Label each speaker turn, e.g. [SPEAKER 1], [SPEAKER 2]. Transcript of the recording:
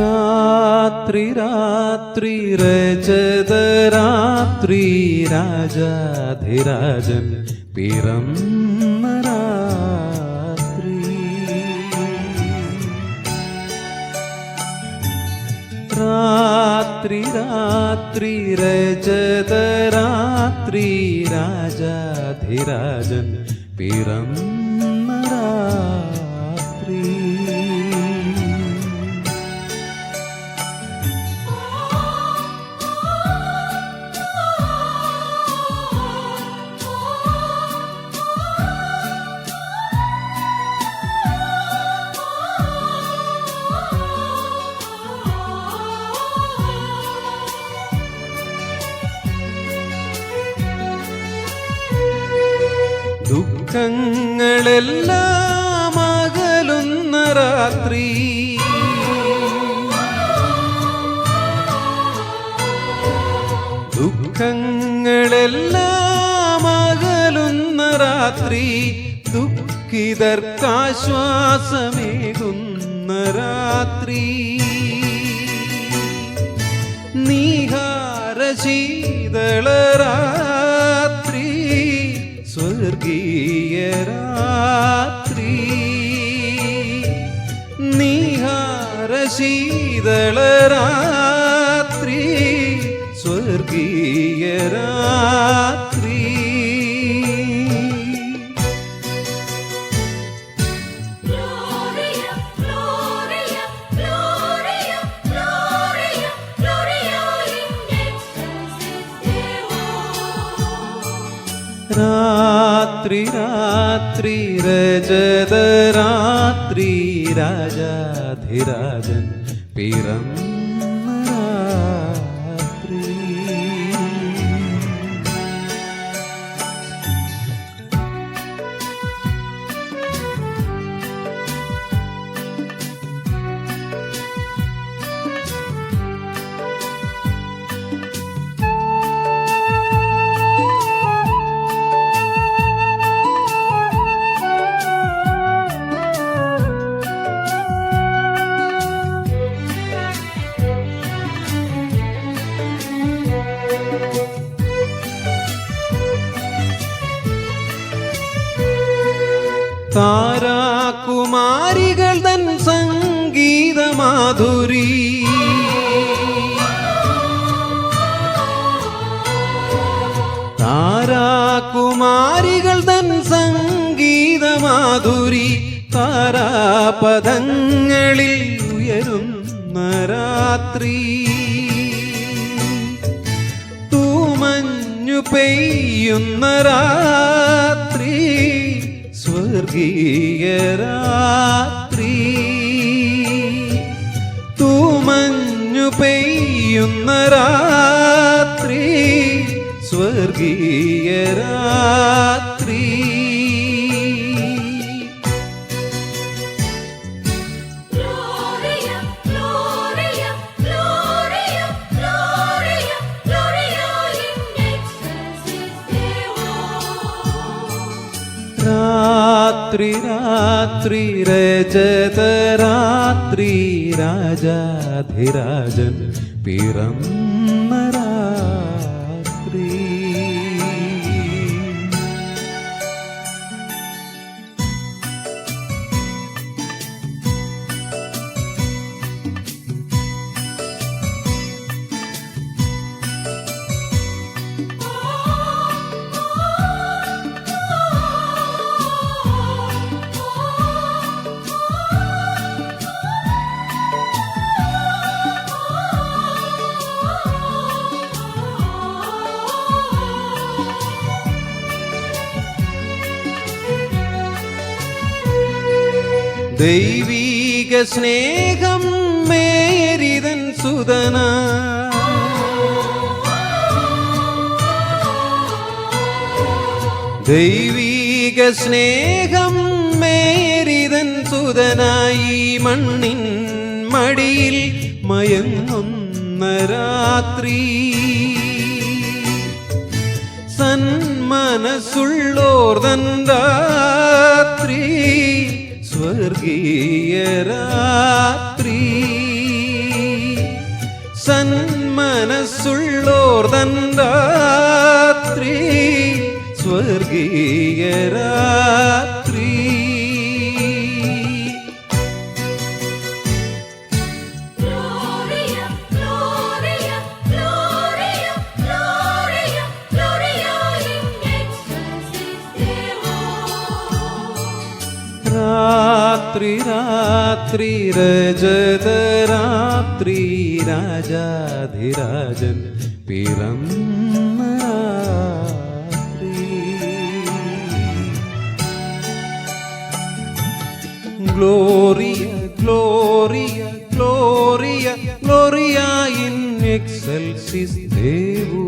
[SPEAKER 1] रात्रि रात्रि रजतरा രാത്രി രാജാധിരാജൻ പിറന്ന രാത്രി. രാത്രി രാത്രി രജതരാത്രി രാജാധിരാജൻ പിറന്ന ദുഃഖങ്ങളെല്ലാം അകലുന്ന രാത്രി. ദുഃഖങ്ങളെല്ലാം അകലുന്ന രാത്രി ദുഃഖിതർക്കാശ്വാസമേകുന്ന രാത്രി. നീഹാരശീതളരാത്രി സ്വർഗീയ രാത്രി നീഹാരശീതളരാത്രി സ്വർഗീയ രാത്രി രാത്രി രാത്രി രജതരാത്രി രാജാധിരാജൻ പിറന്ന താരാകുമാരികൾ തൻ സംഗീതമാധുരി. താരാകുമാരികൾ തൻ സംഗീതമാധുരി താരാപദങ്ങളിൽ ഉയരുന്ന രാത്രി. തൂമഞ്ഞു പെയ്യുന്ന രാത്രി. സ്വർഗീയ രാത്രി തൂമഞ്ഞു പെയ്യുന്ന രാത്രി സ്വർഗീയ രാത്രി രാത്രി രാത്രി രജതരാത്രി രാജാധിരാജൻ പിറന്ന രാത്രി ദൈവീക സ്നേഹം മേരിതൻ സുതന. ദൈവീക സ്നേഹം മേരിതൻ സുതനായി മണ്ണിൻ മടിയിൽ മയങ്ങുന്ന രാത്രി. സന്മനസ്സുള്ളോർതൻ രാത്രി. സ്വർഗീയ രാത്രി സന്മനസ്സുള്ളോർ തൻ രാത്രി സ്വർഗീയ രാത്രി രാത്രി രാത്രി രജത രാത്രി രാജാധിരാജൻ പിറന്ന രാത്രി. ഗ്ലോറിയ ഗ്ലോറിയ ഗ്ലോറിയ ഗ്ലോറിയ ഇൻ എക്സൽസിസ് ദേവൂ.